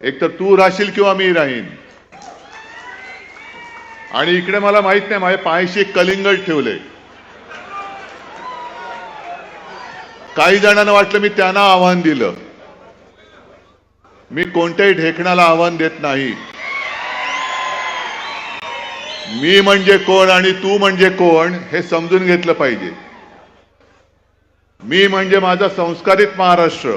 एक तर तू राहशील किंवा मी राहीन. आणि इकडे मला माहीत नाही माझ्या पायाशी एक कलिंगड ठेवलंय काही जणांना वाटलं मी त्यांना आव्हान दिलं. मी कोणत्याही ढेकणाला आव्हान देत नाही. मी म्हणजे कोण आणि तू म्हणजे कोण हे समजून घेतलं पाहिजे. मी म्हणजे माझा संस्कारित महाराष्ट्र.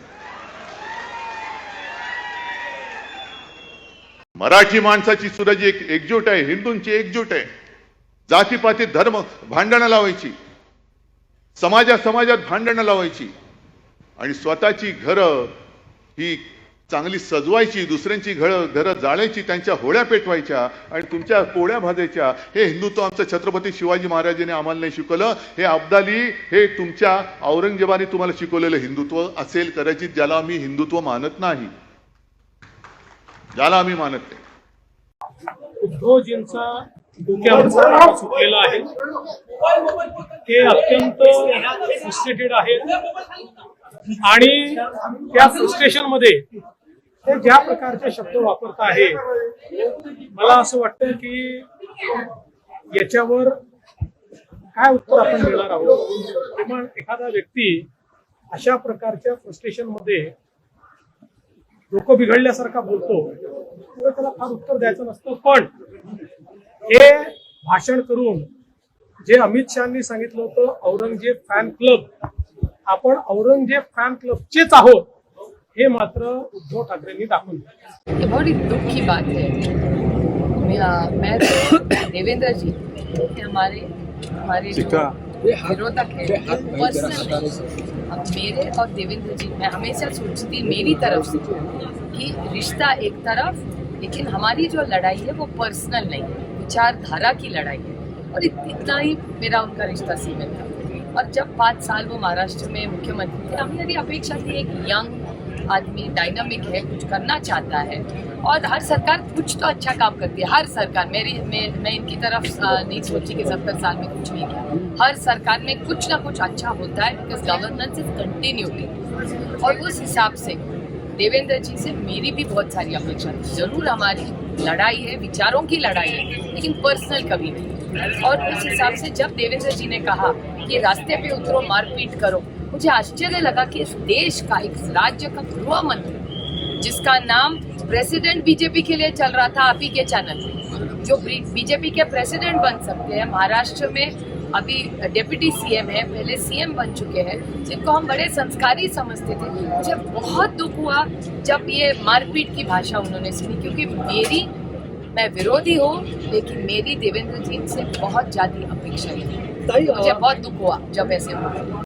मराठी माणसाची सुद्धा जी एक एकजूट आहे हिंदूंची एकजूट आहे. जातीपाती धर्म भांडणं लावायची. समाजा समाजात भांडणं लावायची. आणि स्वतःची घरं ही चांगली सजवायची दुसऱ्यांची घरं घरं जाळायची त्यांच्या होळ्या पेटवायच्या आणि तुमच्या पोळ्या भाजायच्या. हे हिंदुत्व आमचं छत्रपती शिवाजी महाराजांनी आम्हाला नाही शिकवलं. हे अब्दाली हे तुमच्या औरंगजेबाने तुम्हाला शिकवलेलं हिंदुत्व असेल कदाचित ज्याला आम्ही हिंदुत्व मानत नाही. ज्याला आम्ही मानत नाही. उद्धवजींचा डोक्यावरचा तारा आहे. ते अत्यंत फ्रस्ट्रेटेड आहेत. आणि त्या फ्रस्ट्रेशनमध्ये ते ज्या प्रकारचे शब्द वापरत आहे मला असं वाटतं की याच्यावर काय उत्तर आपण देणार आहोत? एखादा व्यक्ती अशा प्रकारच्या फ्रस्ट्रेशनमध्ये डोकं बिघडल्यासारखा बोलतो. तेव्हा त्याला फार उत्तर द्यायचं नसतं पण हे भाषण करून जे अमित शहानी सांगितलं होतं औरंगजेब फॅन क्लब आपण औरंगजेब फॅन क्लबचेच आहोत हे मात्र उद्धव ठाकरेंनी दाखवून दिलं. ये बड़ी दुख की बात है। मैं देवेंद्र जी ये हमारे हमारे विरोधक है। पर्सनल अब मेरे और देवेंद्र जी मैं हमेशा सोचती मेरी तरफ़ से कि रिश्ता एक तरफ़ लेकिन हमारी जो लड़ाई है वो पर्सनल नहीं है विचारधारा की लड़ाई है। और इतना ही मेरा उनका रिश्ता सीमित था। और जब पाँच साल वो महाराष्ट्र में मुख्यमंत्री थे हमने भी अपेक्षा थी एक यंग आदमी डायनामिक है कुछ करना चाहता है। और हर सरकार कुछ तो अच्छा काम करती है। हर सरकार मेरी मैं, मैं इनकी तरफ़ नहीं सोची कि सत्तर साल में कुछ नहीं किया। हर सरकार में कुछ ना कुछ अच्छा होता है बिकॉज़ गवर्नेंस इज़ कंटिन्यूटी और उस हिसाब से देवेंद्र जी से मेरी भी बहुत सारी अपेक्षा थी। ज़रूर हमारी लड़ाई है विचारों की लड़ाई है लेकिन पर्सनल कभी नहीं। और उस हिसाब से जब देवेंद्र जी ने कहा कि रास्ते पे उतरो मारपीट करो मुझे आश्चर्य लगा कि इस देश का एक राज्य का गृह मंत्री जिसका नाम प्रेसिडेंट बीजेपी के लिए चल रहा था आप ही के चैनल पे जो बीजेपी के प्रेसिडेंट बन सकते हैं महाराष्ट्र में अभी डेप्यूटी सीएम है पहले सीएम बन चुके हैं जिनको हम बड़े संस्कारी समझते थे। मुझे बहुत दुख हुआ जब ये मारपीट की भाषा उन्होंने सुनी क्योंकि मेरी मैं विरोधी हूँ लेकिन मेरी देवेंद्र जी से बहुत ज़्यादा अपेक्षा थी मुझे बहुत दुख हुआ जब ऐसे हुआ।